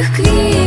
Тих квіт.